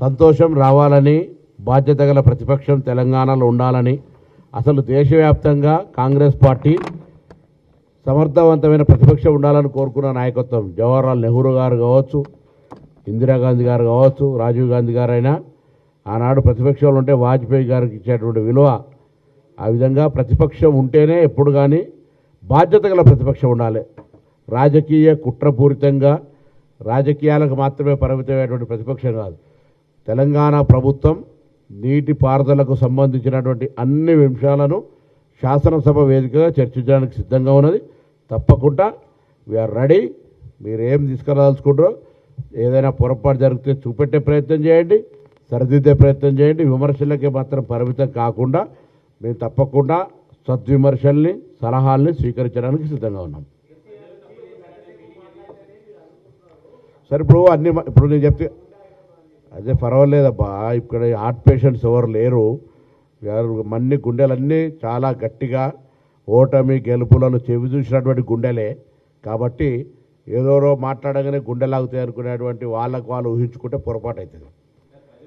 సంతోషం రావాలని బాధ్యత గల ప్రతిపక్షం తెలంగాణలో ఉండాలని అసలు దేశవ్యాప్తంగా కాంగ్రెస్ పార్టీ సమర్థవంతమైన ప్రతిపక్షం ఉండాలని కోరుకున్న నాయకత్వం జవహర్లాల్ నెహ్రూ గారు కావచ్చు ఇందిరాగాంధీ గారు కావచ్చు రాజీవ్ గాంధీ గారైనా ఆనాడు ప్రతిపక్షంలో ఉంటే వాజ్పేయి గారికి ఇచ్చేటువంటి విలువ ఆ విధంగా ప్రతిపక్షం ఉంటేనే ఎప్పుడు కానీ బాధ్యత గల ప్రతిపక్షం ఉండాలి. రాజకీయ కుట్రపూరితంగా రాజకీయాలకు మాత్రమే పరిమితమైనటువంటి ప్రతిపక్షం కాదు. తెలంగాణ ప్రభుత్వం నీటి పారుదలకు సంబంధించినటువంటి అన్ని అంశాలను శాసనసభ వేదికగా చర్చించడానికి సిద్ధంగా ఉన్నది. తప్పకుండా వీఆర్ రెడీ మీరేం ఏం తీసుకురాదలుచుకుంటారో ఏదైనా పొరపాటు జరిగితే చూపెట్టే ప్రయత్నం చేయండి. సరిదిద్దే ప్రయత్నం చేయండి. విమర్శలకి మాత్రం పరిమితం కాకుండా మేము తప్పకుండా సద్విమర్శల్ని సలహాల్ని స్వీకరించడానికి సిద్ధంగా ఉన్నాం. సరే ఇప్పుడు అన్ని ఇప్పుడు నేను చెప్తే అదే పర్వాలేదబ్బా ఇక్కడ హార్ట్ పేషెంట్స్ ఎవరు లేరు. మన్ని గుండెలన్నీ చాలా గట్టిగా ఓటమి గెలుపులను చెవి చూసినటువంటి గుండెలే. కాబట్టి ఏదోరో మాట్లాడగానే గుండెలాగుతాయి అనుకునేటువంటి వాళ్ళకు వాళ్ళు ఊహించుకుంటే పొరపాటు అవుతుంది